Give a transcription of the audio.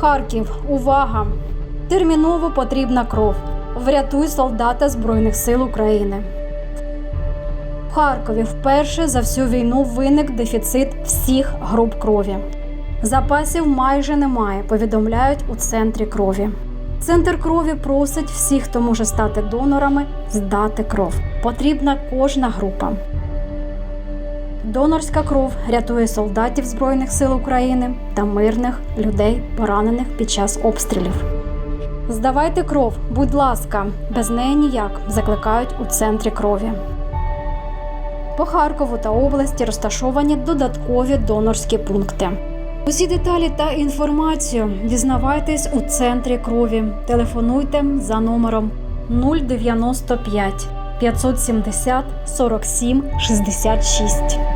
Харків, увага! Терміново потрібна кров. Врятуй солдата Збройних сил України. В Харкові вперше за всю війну виник дефіцит всіх груп крові. Запасів майже немає, повідомляють у центрі крові. Центр крові просить всіх, хто може стати донорами, здати кров. Потрібна кожна група. Донорська кров рятує солдатів Збройних сил України та мирних людей, поранених під час обстрілів. Здавайте кров, будь ласка, без неї ніяк закликають у центрі крові. По Харкову та області розташовані додаткові донорські пункти. Усі деталі та інформацію дізнавайтесь у центрі крові. Телефонуйте за номером 095 570 47 66.